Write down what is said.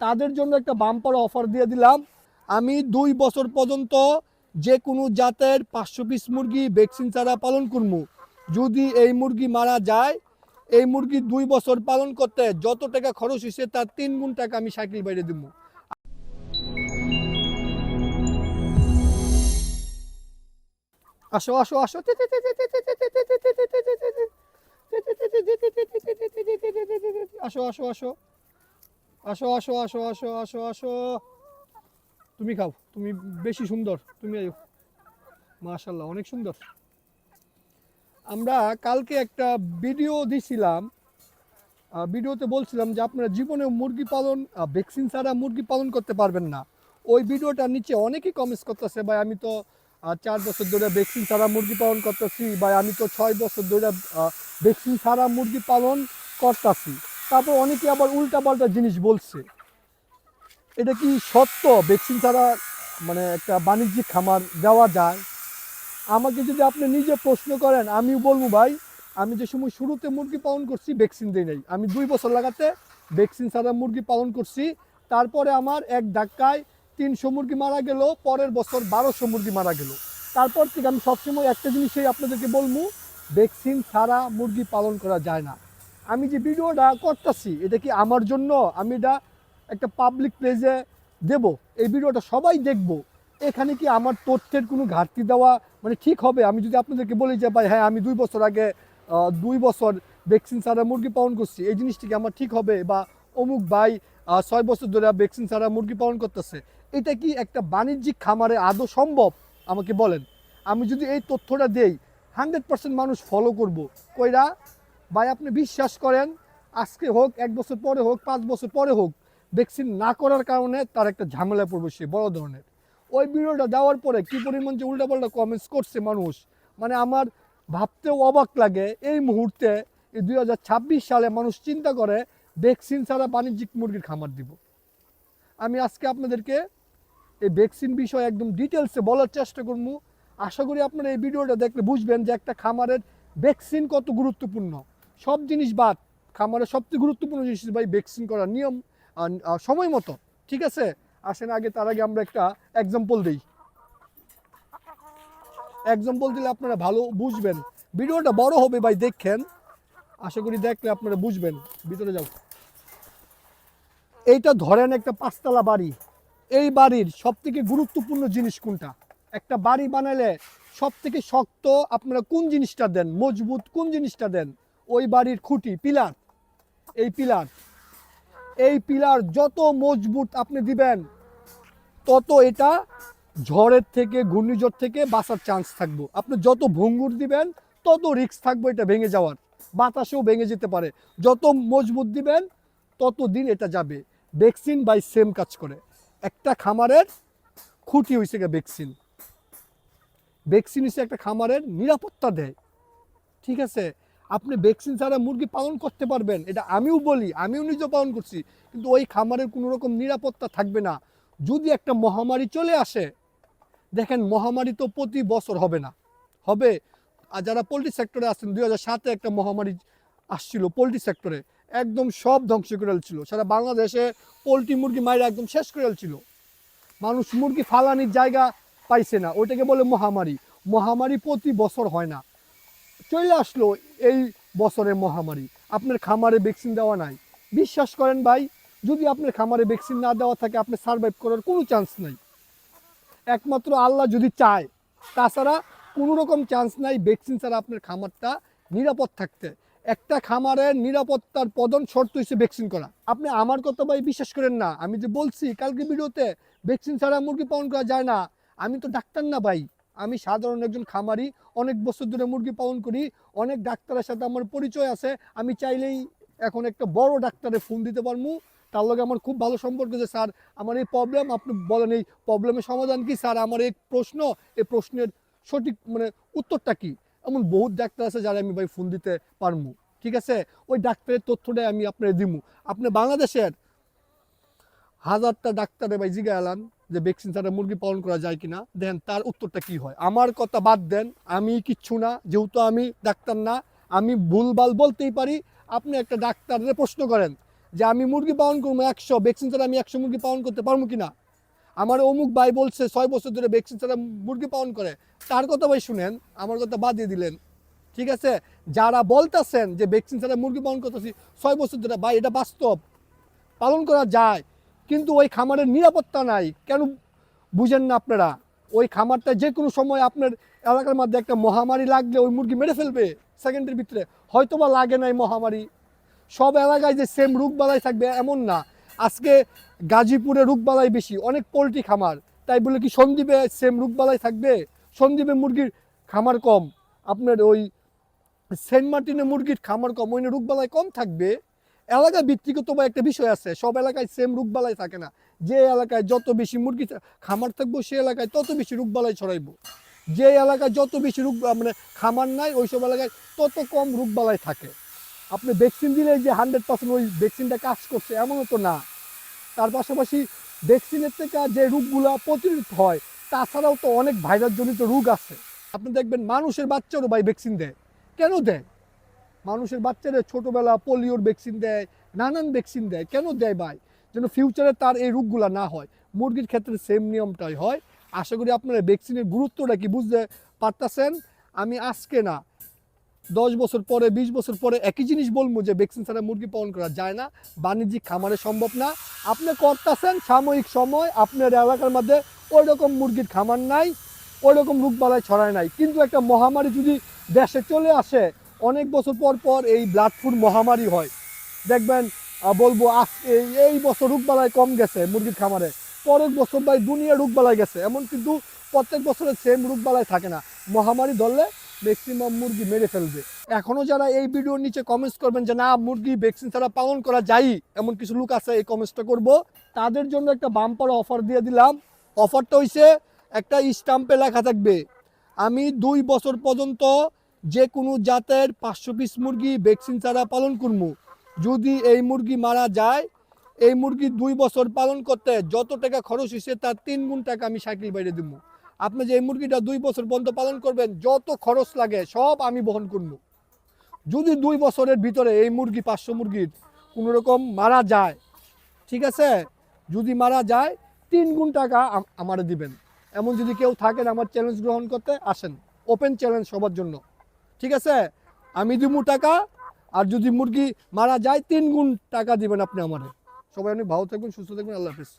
তাদের জন্য একটা বাম্পার অফার দিয়ে দিলাম। আমি দুই বছর পর্যন্ত যে কোনো জাতের পাঁচশো পিস মুরগি ভ্যাকসিন ছাড়া পালন করব। যদি এই মুরগি মারা যায়, এই মুরগি দুই বছর পালন করতে যত টাকা খরচ হয়েছে তার তিন গুণ টাকা আমি সাইকেল বাইরে দিব। আসো আসো আসো। আসো আসো আসো। আসো আসো আসো আসো আসো আসো। তুমি খাও, তুমি বেশি সুন্দর, তুমি আয়ো। মাশাল্লাহ অনেক সুন্দর। আমরা কালকে একটা ভিডিও দিছিলাম ভিডিওতে বলছিলাম যে আপনারা জীবনে মুরগি পালন ভ্যাকসিন ছাড়া মুরগি পালন করতে পারবেন না। ওই ভিডিওটার নিচে অনেকেই কমেন্টস করতেছে, ভাই, আমি তো চার বছর ধরে ভ্যাকসিন ছাড়া মুরগি পালন করতেছি, ভাই, আমি তো ছয় বছর ধরে ভ্যাকসিন ছাড়া মুরগি পালন করতেছি। তারপর অনেকে আবার উল্টা পাল্টা জিনিস বলছে। এটা কি সত্য? ভ্যাকসিন ছাড়া মানে একটা বাণিজ্যিক খামার দেওয়া যায়? আমাকে যদি আপনি নিজে প্রশ্ন করেন আমি বলব ভাই, আমি যে সময় শুরুতে মুরগি পালন করছি ভ্যাকসিন দিই নাই। আমি দুই বছর লাগাতে ভ্যাকসিন ছাড়া মুরগি পালন করছি। তারপরে আমার এক ধাক্কায় তিনশো মুরগি মারা গেল, পরের বছর বারোশো মুরগি মারা গেল। তারপর থেকে আমি সবসময় একটা জিনিসই আপনাদেরকে বলব ভ্যাকসিন ছাড়া মুরগি পালন করা যায় না। আমি যে ভিডিওটা করতেছি, এটা কি আমার জন্য? আমি এটা একটা পাবলিক প্লেসে দেব। এই ভিডিওটা সবাই দেখব। এখানে কি আমার তথ্যের কোনো ঘাটতি দেওয়া মানে ঠিক হবে? আমি যদি আপনাদেরকে বলি যে, ভাই হ্যাঁ আমি দুই বছর আগে দুই বছর ভ্যাকসিন ছাড়া মুরগি পালন করছি, এই জিনিসটি কি আমার ঠিক হবে? বা অমুক ভাই ছয় বছর ধরে ভ্যাকসিন ছাড়া মুরগি পালন করতেছে। এটা কি একটা বাণিজ্যিক খামারে আদৌ সম্ভব? আমাকে বলেন। আমি যদি এই তথ্যটা দেই হান্ড্রেড পার্সেন্ট মানুষ ফলো করব। কইরা ভাই, আপনি বিশ্বাস করেন, আজকে হোক, এক বছর পরে হোক, পাঁচ বছর পরে হোক ভ্যাকসিন না করার কারণে তার একটা ঝামেলা পড়বে সে বড় ধরনের। ওই ভিডিওটা দেওয়ার পরে কি পরিমাণ যে উল্টাপাল্টা কমেন্টস করছে মানুষ মানে আমার ভাবতেও অবাক লাগে এই মুহূর্তে এই দুই হাজার ছাব্বিশ সালে মানুষ চিন্তা করে ভ্যাকসিন ছাড়া বাণিজ্যিক মুরগির খামার দিব। আমি আজকে আপনাদেরকে এই ভ্যাকসিন বিষয়ে একদম ডিটেলসে বলার চেষ্টা করব। আশা করি আপনারা এই ভিডিওটা দেখলে বুঝবেন যে একটা খামারের ভ্যাকসিন কত গুরুত্বপূর্ণ। সব জিনিস বাদ খামারের সবচেয়ে গুরুত্বপূর্ণ জিনিস ভাই ভ্যাকসিন করার নিয়ম সময় মতো, ঠিক আছে? আসেন আগে তার আগে আমরা একটা এক্সাম্পল দিই। এক্সাম্পল দিলে আপনারা ভালো বুঝবেন। ভিডিওটা বড় হবে ভাই, দেখেন। আশা করি দেখলে আপনারা বুঝবেন। ভিতরে যাও। এইটা ধরেন একটা পাঁচতলা বাড়ি। এই বাড়ির সব থেকে গুরুত্বপূর্ণ জিনিস কোনটা? একটা বাড়ি বানালে সব থেকে শক্ত আপনারা কোন জিনিসটা দেন? মজবুত কোন জিনিসটা দেন? ওই বাড়ির খুঁটি, পিলার, এই পিলার। এই পিলার যত মজবুত আপনি দিবেন, তত এটা ঝড়ের থেকে, ঘূর্ণিঝড় থেকে বাঁচার চান্স থাকব। আপনি যত ভঙ্গুর দিবেন, তত রিস্ক থাকব এটা ভেঙে যাওয়ার। বাতাসেও ভেঙে যেতে পারে। যত মজবুত দিবেন তত দিন এটা যাবে। ভ্যাকসিন বাই সেম কাজ করে। একটা খামারের খুঁটি হয়েছে গিয়ে ভ্যাকসিন ভ্যাকসিন হচ্ছে একটা খামারের নিরাপত্তা দেয়। ঠিক আছে? আপনি ভ্যাকসিন ছাড়া মুরগি পালন করতে পারবেন, এটা আমিও বলি, আমিও নিজে পালন করছি, কিন্তু ওই খামারের কোনো রকম নিরাপত্তা থাকবে না। যদি একটা মহামারী চলে আসে, দেখেন মহামারী তো প্রতি বছর হবে না, হবে। আর যারা পোলট্রি সেক্টরে আসছেন দুই হাজার সাতে একটা মহামারী আসছিল পোলট্রি সেক্টরে, একদম সব ধ্বংস করে ছিল সারা বাংলাদেশে পোলট্রি মুরগি মায়েরা একদম শেষ করে ছিল মানুষ মুরগি ফালানির জায়গা পাইছে না, ওইটাকে বলে মহামারী। মহামারী প্রতি বছর হয় না। চলে আসলো এই বছরের মহামারী। আপনার খামারে ভ্যাকসিন দেওয়া নাই। বিশ্বাস করেন ভাই, যদি আপনার খামারে ভ্যাকসিন না দেওয়া থাকে, আপনি সার্ভাইভ করার কোনো চান্স নাই। একমাত্র আল্লাহ যদি চায়, তাছাড়া কোনো রকম চান্স নাই ভ্যাকসিন ছাড়া আপনার খামারটা নিরাপদ থাকতে। একটা খামারের নিরাপত্তার প্রধান শর্ত হচ্ছে ভ্যাকসিন করা। আপনি আমার কথা ভাই বিশ্বাস করেন না, আমি যে বলছি, কালকে ভিডিওতে ভ্যাকসিন ছাড়া মুরগি পালন করা যায় না। আমি তো ডাক্তার না ভাই। আমি সাধারণ একজন খামারি, অনেক বছর ধরে মুরগি পালন করি, অনেক ডাক্তারের সাথে আমার পরিচয় আছে, আমি চাইলেই এখন একটা বড় ডাক্তারে ফোন দিতে পারব তার লগে আমার খুব ভালো সম্পর্ক যে স্যার, আমার এই প্রবলেম আপনি বলেন এই প্রবলেমের সমাধান কি? স্যার, আমার এই প্রশ্ন, এই প্রশ্নের সঠিক মানে উত্তরটা কি? এমন বহুত ডাক্তার আছে যারা আমি ভাই ফোন দিতে পারব ঠিক আছে? ওই ডাক্তারের তথ্যটাই আমি আপনার দিমু। আপনি বাংলাদেশের হাজারটা ডাক্তারে ভাই জিগা এলান যে ভ্যাকসিন ছাড়া মুরগি পালন করা যায় কিনা। দেন তার উত্তরটা কি হয়? আমার কথা বাদ দেন, আমি কিচ্ছু না, যেহেতু আমি ডাক্তার না, আমি ভুলভাল বলতেই পারি। আপনি একটা ডাক্তারের প্রশ্ন করেন যে, আমি মুরগি পালন করব একশো ভ্যাকসিন ছাড়া আমি একশো মুরগি পালন করতে পারব কিনা? আমার অমুক ভাই বলছে, ছয় বছর ধরে ভ্যাকসিন ছাড়া মুরগি পালন করে। তার কথা ভাই শুনেন, আমার কথা বাদ দিয়ে দিলেন। ঠিক আছে? যারা বলতেছেন যে ভ্যাকসিন ছাড়া মুরগি পালন করতেছি, ছয় বছর ধরে ভাই, এটা বাস্তব। পালন করা যায় কিন্তু ওই খামারের নিরাপত্তা নাই। কেন বুঝেন না আপনারা? ওই খামারটা যে কোনো সময় আপনার এলাকার মধ্যে একটা মহামারী লাগলে ওই মুরগি মেরে ফেলবে সেকেন্ডের ভিতরে। হয়তো বা লাগে না এই মহামারী। সব এলাকায় যে সেম রোগবালাই থাকবে এমন না। আজকে গাজীপুরে রোগবালাই বেশি, অনেক পোলট্রি খামার। তাই বলে কি সন্দ্বীপে সেম রোগবালাই থাকবে? সন্দ্বীপে মুরগির খামার কম। আপনার ওই সেন্ট মার্টিনে মুরগির খামার কম, ওই রোগবালাই কম থাকবে। এলাকা ভিত্তিক তো বা একটা বিষয় আছে, সব এলাকায় সেম রোগবালাই থাকে না। যে এলাকায় যত বেশি মুরগি খামার থাকব, সে এলাকায় তত বেশি রোগবালাই ছড়াইবো। যে এলাকায় যত বেশি রোগ মানে খামার নাই, ওইসব এলাকায় তত কম রোগবালাই থাকে। আপনি ভ্যাকসিন দিলে যে হান্ড্রেড পার্সেন্ট ওই ভ্যাকসিনটা কাজ করছে, এমনও তো না। তার পাশাপাশি ভ্যাকসিনের থেকে যে রোগগুলো প্রতিরোধ হয়, তাছাড়াও তো অনেক ভাইরাস জনিত রোগ আছে। আপনি দেখবেন মানুষের বাচ্চারও ভাই ভ্যাকসিন দেয়। কেন দেয়? মানুষের বাচ্চাদের ছোটবেলা পোলিওর ভ্যাকসিন দেয়, নানান ভ্যাকসিন দেয়। কেন দেয় ভাই? যেন ফিউচারে তার এই রোগগুলো না হয়। মুরগির ক্ষেত্রে সেম নিয়মটাই হয়। আশা করি আপনারা ভ্যাকসিনের গুরুত্বটা কি বুঝতে পারতেছেন? আমি আজকে না, দশ বছর পরে, বিশ বছর পরে একই জিনিস বলব যে ভ্যাকসিন ছাড়া মুরগি পালন করা যায় না। বাণিজ্যিক খামারে সম্ভব না। আপনি করতেছেন সাময়িক সময়, আপনার এলাকার মধ্যে ওই রকম মুরগির খামার নাই ওই রকম রোগবালাই ছড়ায় নাই। কিন্তু একটা মহামারী যদি দেশে চলে আসে অনেক বছর পর পর এই ব্লাড ফুড মহামারী হয়। দেখবেন বলব আজ এই বছর রোগবালাই কম গেছে মুরগির খামারে। পরের বছর ভাই দুনিয়া রোগবালাই গেছে। এমন কিন্তু প্রত্যেক বছরে সেম রোগবালাই থাকে না। মহামারী ধরলে ম্যাক্সিমাম মুরগি মেরে ফেলবে। এখনও যারা এই ভিডিওর নিচে কমেন্টস করবেন যে, না, মুরগি ভ্যাকসিন ছাড়া পালন করা যায় এমন কিছু লোক আছে, এই কমেন্টসটা করব। তাদের জন্য একটা বাম্পার অফার দিয়ে দিলাম। অফারটা হইছে, একটা স্টাম্পে লেখা থাকবে, আমি দুই বছর পর্যন্ত যে কোনো জাতের পাঁচশো পিস মুরগি ভ্যাকসিন ছাড়া পালন করব যদি এই মুরগি মারা যায়, এই মুরগি দুই বছর পালন করতে যত টাকা খরচ হয়েছে তার তিন গুণ টাকা আমি সাইকেল বাইরে দিব আপনি যে এই মুরগিটা দুই বছর পর্যন্ত পালন করবেন, যত খরচ লাগে সব আমি বহন করব যদি দুই বছরের ভিতরে এই মুরগি পাঁচশো মুরগির কোনো রকম মারা যায়, ঠিক আছে? যদি মারা যায়, তিন গুণ টাকা আম- আমারে দিবেন। এমন যদি কেউ থাকেন আমার চ্যালেঞ্জ গ্রহণ করতে, আসেন। ওপেন চ্যালেঞ্জ সবার জন্য। ঠিক আছে? আমি দিব টাকা, আর যদি মুরগি মারা যায়, তিন গুণ টাকা দিবেন আপনি আমারে। সবাই অনেক ভালো থাকবেন সুস্থ থাকবেন আল্লাহ হাফিজ।